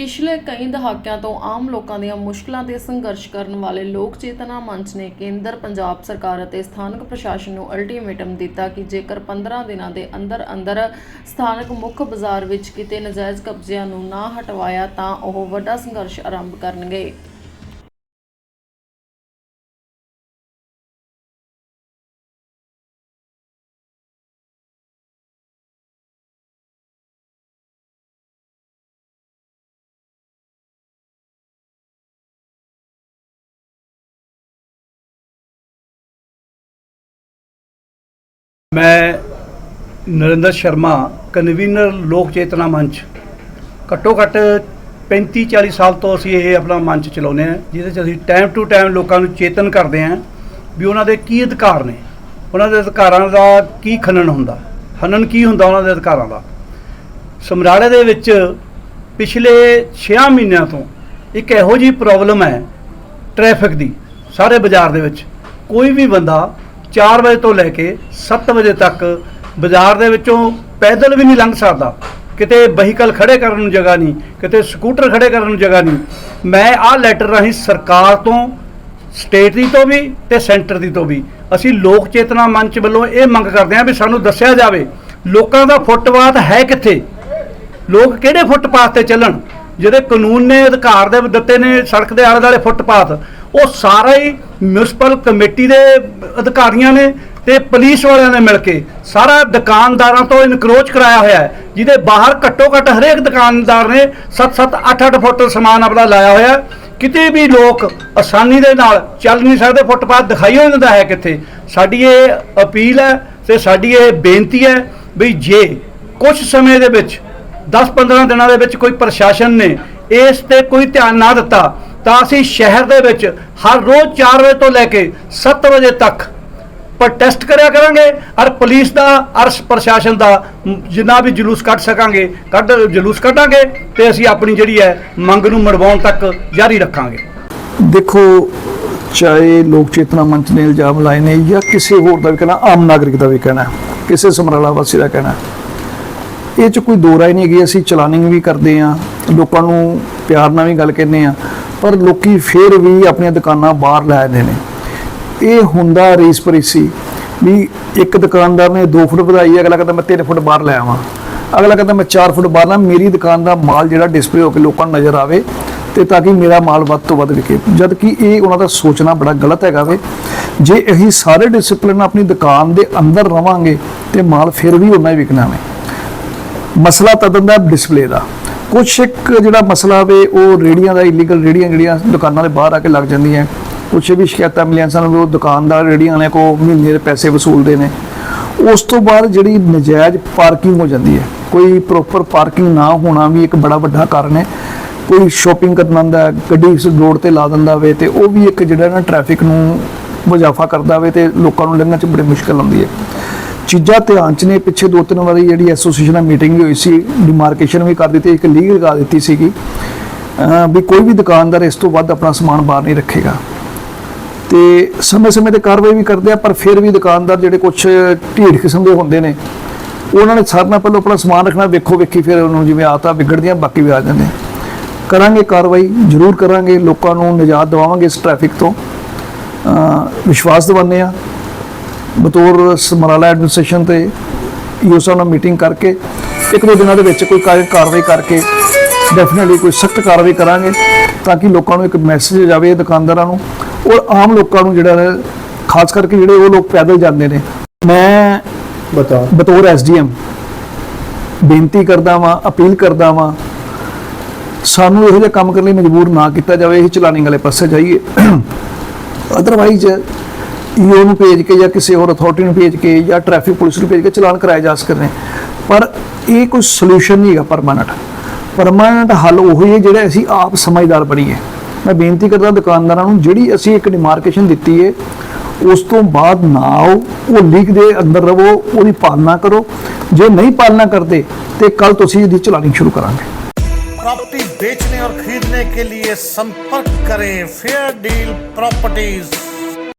ਪਿਛਲੇ ਕਈ ਦਹਾਕਿਆਂ ਤੋਂ ਆਮ ਲੋਕਾਂ ਦੀਆਂ ਮੁਸ਼ਕਲਾਂ ਤੇ ਸੰਘਰਸ਼ ਕਰਨ ਵਾਲੇ ਲੋਕ ਚੇਤਨਾ ਮੰਚ ਨੇ ਕੇਂਦਰ, ਪੰਜਾਬ ਸਰਕਾਰ ਅਤੇ ਸਥਾਨਕ ਪ੍ਰਸ਼ਾਸਨ ਨੂੰ ਅਲਟੀਮੇਟਮ ਦਿੱਤਾ ਕਿ ਜੇਕਰ 15 ਦਿਨਾਂ ਦੇ ਅੰਦਰ ਅੰਦਰ ਸਥਾਨਕ ਮੁੱਖ ਬਾਜ਼ਾਰ ਵਿੱਚ ਕਿਤੇ ਨਜਾਇਜ਼ ਕਬਜ਼ਿਆਂ ਨੂੰ ਨਾ ਹਟਵਾਇਆ ਤਾਂ ਉਹ ਵੱਡਾ ਸੰਘਰਸ਼ ਆਰੰਭ ਕਰਨਗੇ। ਮੈਂ ਨਰਿੰਦਰ ਸ਼ਰਮਾ ਕਨਵੀਨਰ ਲੋਕ ਚੇਤਨਾ ਮੰਚ। ਘੱਟੋ ਘੱਟ 35 40 ਸਾਲ ਤੋਂ ਅਸੀਂ ਇਹ ਆਪਣਾ ਮੰਚ ਚਲਾਉਂਦੇ ਹਾਂ, ਜਿਹਦੇ 'ਚ ਅਸੀਂ ਟਾਈਮ ਟੂ ਟਾਈਮ ਲੋਕਾਂ ਨੂੰ ਚੇਤਨ ਕਰਦੇ ਹਾਂ ਵੀ ਉਹਨਾਂ ਦੇ ਕੀ ਅਧਿਕਾਰ ਨੇ। ਉਹਨਾਂ ਦੇ ਅਧਿਕਾਰਾਂ ਦਾ ਕੀ ਖਨਨ ਹੁੰਦਾ, ਹਨਨ ਕੀ ਹੁੰਦਾ ਉਹਨਾਂ ਦੇ ਅਧਿਕਾਰਾਂ ਦਾ। ਸਮਰਾਲੇ ਦੇ ਵਿੱਚ ਪਿਛਲੇ 6 ਮਹੀਨਿਆਂ ਤੋਂ ਇੱਕ ਇਹੋ ਜਿਹੀ ਪ੍ਰੋਬਲਮ ਹੈ ਟ੍ਰੈਫਿਕ ਦੀ, ਸਾਰੇ ਬਾਜ਼ਾਰ ਦੇ ਵਿੱਚ। ਕੋਈ ਵੀ ਬੰਦਾ 4 ਵਜੇ ਤੋਂ ਲੈ ਕੇ 7 ਵਜੇ ਤੱਕ ਬਾਜ਼ਾਰ ਦੇ ਵਿੱਚੋਂ ਪੈਦਲ ਵੀ ਨਹੀਂ ਲੰਘ ਸਕਦਾ। ਕਿਤੇ ਵਹੀਕਲ ਖੜੇ ਕਰਨ ਨੂੰ ਜਗ੍ਹਾ ਨਹੀਂ, ਕਿਤੇ ਸਕੂਟਰ ਖੜੇ ਕਰਨ ਨੂੰ ਜਗ੍ਹਾ ਨਹੀਂ। ਮੈਂ ਆਹ ਲੈਟਰ ਰਾਹੀਂ ਸਰਕਾਰ ਤੋਂ, ਸਟੇਟ ਦੀ ਤੋਂ ਵੀ ਤੇ ਸੈਂਟਰ ਦੀ ਤੋਂ ਵੀ। ਅਸੀਂ ਲੋਕ ਚੇਤਨਾ ਮੰਚ ਵੱਲੋਂ ਇਹ ਮੰਗ ਕਰਦੇ ਹਾਂ ਵੀ ਸਾਨੂੰ ਦੱਸਿਆ ਜਾਵੇ, ਲੋਕਾਂ ਦਾ ਫੁੱਟਪਾਥ ਹੈ ਕਿੱਥੇ? ਲੋਕ ਕਿਹੜੇ ਫੁੱਟਪਾਥ ਤੇ ਚੱਲਣ? ਜਿਹੜੇ ਕਾਨੂੰਨ ਨੇ, ਅਧਿਕਾਰ ਦੇ ਦਿੱਤੇ ਨੇ ਸੜਕ ਦੇ ਆਲੇ ਦੁਆਲੇ ਫੁੱਟਪਾਥ, ਉਹ ਸਾਰਾ ਹੀ ਮਿਊਨਿਸਪਲ ਕਮੇਟੀ ਦੇ ਅਧਿਕਾਰੀਆਂ ਨੇ ਤੇ ਪੁਲਿਸ ਵਾਲਿਆਂ ਨੇ ਮਿਲ ਕੇ ਸਾਰਾ ਦੁਕਾਨਦਾਰਾਂ ਤੋਂ ਇਨਕਰੋਚ ਕਰਾਇਆ ਹੋਇਆ ਹੈ, ਜਿਹਦੇ ਬਾਹਰ ਘੱਟੋ ਘੱਟ ਹਰੇਕ ਦੁਕਾਨਦਾਰ ਨੇ 7-7 8-8 ਫੁੱਟ ਸਮਾਨ ਆਪਣਾ ਲਾਇਆ ਹੋਇਆ ਕਿਤੇ ਵੀ ਲੋਕ ਆਸਾਨੀ ਦੇ ਨਾਲ ਚੱਲ ਨਹੀਂ ਸਕਦੇ, ਫੁੱਟਪਾਥ ਦਿਖਾਈ ਹੋ ਜਾਂਦਾ ਹੈ ਕਿੱਥੇ। ਸਾਡੀ ਇਹ ਅਪੀਲ ਹੈ ਤੇ ਸਾਡੀ ਇਹ ਬੇਨਤੀ ਹੈ ਵੀ ਜੇ ਕੁਝ ਸਮੇਂ ਦੇ ਵਿੱਚ 10-15 ਦਿਨਾਂ ਦੇ ਵਿੱਚ ਕੋਈ ਪ੍ਰਸ਼ਾਸਨ ਨੇ ਇਸ ਤੇ ਕੋਈ ਧਿਆਨ ਨਾ ਦਿੱਤਾ ਤਾਂ ਅਸੀਂ ਸ਼ਹਿਰ ਦੇ ਵਿੱਚ ਹਰ ਰੋਜ਼ 4 ਵਜੇ ਤੋਂ ਲੈ ਕੇ 7 ਵਜੇ ਤੱਕ ਪ੍ਰੋਟੈਸਟ ਕਰਿਆ ਕਰਾਂਗੇ ਔਰ ਪੁਲਿਸ ਦਾ, ਔਰ ਪ੍ਰਸ਼ਾਸਨ ਦਾ ਜਿੰਨਾ ਵੀ ਜਲੂਸ ਕੱਢ ਸਕਾਂਗੇ, ਕੱਢ, ਜਲੂਸ ਕੱਢਾਂਗੇ ਤੇ ਅਸੀਂ ਆਪਣੀ ਜਿਹੜੀ ਹੈ ਮੰਗ ਨੂੰ ਮੜਵਾਉਣ ਤੱਕ ਜਾਰੀ ਰੱਖਾਂਗੇ। ਦੇਖੋ, ਚਾਹੇ ਲੋਕ ਚੇਤਨਾ ਮੰਚ ਨੇ ਇਲਜ਼ਾਮ ਲਾਏ ਨੇ ਜਾਂ ਕਿਸੇ ਹੋਰ ਦਾ ਵੀ ਕਹਿਣਾ, ਆਮ ਨਾਗਰਿਕ ਦਾ ਵੀ ਕਹਿਣਾ, ਕਿਸੇ ਸਮਰਾਲਾ ਵਾਸੀ ਦਾ ਕਹਿਣਾ ਇਹ ਚ ਕੋਈ ਦੋ ਰਾਏ ਨਹੀਂ ਹੈਗੀ, ਅਸੀਂ ਚਲਾਨਿੰਗ ਵੀ ਕਰਦੇ ਆ ਲੋਕਾਂ ਨੂੰ ਪਿਆਰ ਨਾਲ ਵੀ ਗੱਲ ਕਹਿੰਦੇ ਆ ਪਰ ਲੋਕੀ ਫੇਰ ਵੀ ਆਪਣੀਆਂ ਦੁਕਾਨਾਂ ਬਾਹਰ ਲੈ ਆਉਂਦੇ ਨੇ। ਇਹ ਹੁੰਦਾ ਰੀਸ ਪਰੀਸੀ ਵੀ ਇੱਕ ਦੁਕਾਨਦਾਰ ਨੇ 2 ਫੁੱਟ ਵਧਾਈ, ਅਗਲਾ ਕਹਿੰਦਾ ਮੈਂ 3 ਫੁੱਟ ਬਾਹਰ ਲੈ ਆਵਾਂ। ਅਗਲਾ ਕਹਿੰਦਾ ਮੈਂ 4 ਫੁੱਟ ਬਾਹਰ ਨਾ ਮੇਰੀ ਦੁਕਾਨ ਦਾ ਮਾਲ ਜਿਹੜਾ ਡਿਸਪਲੇ ਹੋ ਕੇ ਲੋਕਾਂ ਨੂੰ ਨਜ਼ਰ ਆਵੇ ਤੇ ਤਾਂ ਕਿ ਮੇਰਾ ਮਾਲ ਵੱਧ ਤੋਂ ਵੱਧ ਵਿਕੇ। ਜਦ ਕਿ ਇਹ ਉਹਨਾਂ ਦਾ ਸੋਚਣਾ ਬੜਾ ਗਲਤ ਹੈਗਾ ਵੇ। ਜੇ ਅਸੀਂ ਸਾਰੇ ਡਿਸਪਲਿਨ ਆਪਣੀ ਦੁਕਾਨ ਦੇ ਅੰਦਰ ਰਵਾਂਗੇ ਤੇ ਮਾਲ ਫਿਰ ਵੀ ਉਨਾ ਹੀ ਵਿਕਣਾ ਵੇ। ਮਸਲਾ ਤਦਨ ਦਾ ਡਿਸਪਲੇ ਦਾ। ਕੁਛ ਇੱਕ ਜਿਹੜਾ ਮਸਲਾ ਵੇ, ਉਹ ਰੇੜੀਆਂ ਦਾ ਇਲੀਗਲ ਰੇੜੀਆਂ ਜਿਹੜੀਆਂ ਦੁਕਾਨਾਂ ਦੇ ਬਾਹਰ ਆ ਕੇ ਲੱਗ ਜਾਂਦੀਆਂ। ਕੁਛ ਵੀ ਸ਼ਿਕਾਇਤਾਂ ਮਿਲੀਆਂ ਸਾਨੂੰ ਉਹ ਦੁਕਾਨਦਾਰ ਰੇੜੀਆਂ ਵਾਲਿਆਂ ਕੋ ਮਹੀਨੇ ਦੇ ਪੈਸੇ ਵਸੂਲਦੇ ਨੇ। ਉਸ ਤੋਂ ਬਾਅਦ ਜਿਹੜੀ ਨਜਾਇਜ਼ ਪਾਰਕਿੰਗ ਹੋ ਜਾਂਦੀ ਹੈ, ਕੋਈ ਪ੍ਰੋਪਰ ਪਾਰਕਿੰਗ ਨਾ ਹੋਣਾ ਵੀ ਇੱਕ ਬੜਾ ਵੱਡਾ ਕਾਰਨ ਹੈ। ਕੋਈ ਸ਼ਾਪਿੰਗ ਕਰਨ ਆਉਂਦਾ, ਗੱਡੀ ਇਸ ਰੋਡ ਤੇ ਲਾ ਦਿੰਦਾ ਵੇ ਤੇ ਉਹ ਵੀ ਇੱਕ ਜਿਹੜਾ ਨਾ ਟ੍ਰੈਫਿਕ ਨੂੰ ਮੁਜ਼ਾਫਾ ਕਰਦਾ ਵੇ ਤੇ ਲੋਕਾਂ ਨੂੰ ਲੰਘਣ ਚ ਬੜੀ ਮੁਸ਼ਕਲ ਆਉਂਦੀ ਹੈ। ਚੀਜ਼ਾਂ ਧਿਆਨ ਚ ਨੇ, ਪਿੱਛੇ ਦੋ ਤਿੰਨ ਵਾਰੀ ਜਿਹੜੀ ਐਸੋਸੀਏਸ਼ਨ ਨਾਲ ਮੀਟਿੰਗ ਵੀ ਹੋਈ ਸੀ ਡਿਮਾਰਕੇਸ਼ਨ ਵੀ ਕਰ ਦਿੱਤੀ, ਇੱਕ ਲੀਗਲ ਲਗਾ ਦਿੱਤੀ ਸੀਗੀ। ਵੀ ਕੋਈ ਵੀ ਦੁਕਾਨਦਾਰ ਇਸ ਤੋਂ ਵੱਧ ਆਪਣਾ ਸਮਾਨ ਬਾਹਰ ਨਹੀਂ ਰੱਖੇਗਾ। ਤੇ ਸਮੇਂ-ਸਮੇਂ ਤੇ ਕਾਰਵਾਈ ਵੀ ਕਰਦੇ ਆ, ਪਰ ਫਿਰ ਵੀ ਦੁਕਾਨਦਾਰ ਜਿਹੜੇ ਕੁਝ ਢੀਠ ਕਿਸਮ ਦੇ ਹੁੰਦੇ ਨੇ, ਉਹਨਾਂ ਨੇ ਸਾਰਿਆਂ ਨਾਲੋਂ ਪਹਿਲਾਂ ਆਪਣਾ ਸਮਾਨ ਰੱਖਣਾ, ਵੇਖੋ ਵੇਖੀ ਫਿਰ ਉਹਨੂੰ ਜਿਵੇਂ ਆਤਾ ਵਿਗੜਦੀਆਂ, ਬਾਕੀ ਵੀ ਆ ਜਾਂਦੇ ਕਰਾਂਗੇ ਕਾਰਵਾਈ, ਜ਼ਰੂਰ ਕਰਾਂਗੇ, ਲੋਕਾਂ ਨੂੰ ਨਿਜਾਤ ਦਿਵਾਵਾਂਗੇ ਇਸ ਟ੍ਰੈਫਿਕ ਤੋਂ। ਵਿਸ਼ਵਾਸ ਦਿਵਾਉਂਦੇ ਆ ਬਤੌਰ ਸਮਰਾਲਾ ਐਡਮਿਨਿਸਟ੍ਰੇਸ਼ਨ ਤੇ ਈਓ ਸਾਹਿਬ ਨਾਲ ਮੀਟਿੰਗ ਕਰਕੇ ਇੱਕ ਦੋ ਦਿਨਾਂ ਦੇ ਵਿੱਚ ਕੋਈ ਕਾਰ- ਕਾਰਵਾਈ ਕਰਕੇ ਡੈਫੀਨਿਟਲੀ ਕੋਈ ਸਖਤ ਕਾਰਵਾਈ ਕਰਾਂਗੇ ਤਾਂ ਕਿ ਲੋਕਾਂ ਨੂੰ ਇੱਕ ਮੈਸੇਜ ਜਾਵੇ ਦੁਕਾਨਦਾਰਾਂ ਨੂੰ ਔਰ ਆਮ ਲੋਕਾਂ ਨੂੰ ਜਿਹੜਾ ਹੈ, ਖਾਸ ਕਰਕੇ ਜਿਹੜੇ ਉਹ ਲੋਕ ਪੈਦਲ ਜਾਂਦੇ ਨੇ। ਮੈਂ ਬਤਾ। ਬਤੌਰ ਐਸਡੀਐਮ ਬੇਨਤੀ ਕਰਦਾ ਵਾਂ ਅਪੀਲ ਕਰਦਾ ਵਾਂ ਸਾਨੂੰ ਇਹੋ ਜਿਹਾ ਕੰਮ ਕਰਨ ਲਈ ਮਜਬੂਰ ਨਾ ਕੀਤਾ ਜਾਵੇ ਇਹ ਚਲਾਨਿੰਗ ਵਾਲੇ ਪਾਸੇ ਜਾਈਏ। ਅਦਰਵਾਈਜ਼ ਈਓ ਨੂੰ ਭੇਜ ਕੇ ਜਾਂ ਕਿਸੇ ਹੋਰ ਅਥਾਰਟੀ ਨੂੰ ਭੇਜ ਕੇ ਜਾਂ ਟ੍ਰੈਫਿਕ ਪੁਲਿਸ ਨੂੰ ਭੇਜ ਕੇ ਚਲਾਨ ਕਰਾਏ ਜਾ ਸਕਦੇ ਪਰ ਇਹ ਕੋਈ ਸੋਲੂਸ਼ਨ ਨਹੀਂ ਹੈਗਾ ਪਰਮਾਨੈਂਟ ਪਰਮਾਨੈਂਟ ਹੱਲ ਉਹ ਹੀ ਹੈ ਜਿਹੜਾ ਅਸੀਂ ਆਪ ਸਮਝਦਾਰ ਬਣੀਏ ਮੈਂ ਬੇਨਤੀ ਕਰਦਾ ਦੁਕਾਨਦਾਰਾਂ ਨੂੰ, ਜਿਹੜੀ ਅਸੀਂ ਇੱਕ ਡਿਮਾਰਕੇਸ਼ਨ ਦਿੱਤੀ ਹੈ, ਉਸ ਤੋਂ ਬਾਅਦ ਨਾ ਆਓ, ਉਹ ਲੀਕ ਦੇ ਅੰਦਰ ਰਵੋ ਉਹਦੀ ਪਾਲਣਾ ਕਰੋ। ਜੇ ਨਹੀਂ ਪਾਲਣਾ ਕਰਦੇ, ਤੇ ਕੱਲ ਤੁਸੀਂ ਇਹਦੀ ਚਲਾਨੀ ਸ਼ੁਰੂ ਕਰਾਂਗੇ। ਪ੍ਰੌਪਰਟੀ ਵੇਚਣੇ ਔਰ ਖਰੀਦਣੇ ਕੇ ਲਈ ਸੰਪਰਕ ਕਰੇ। Fair deal properties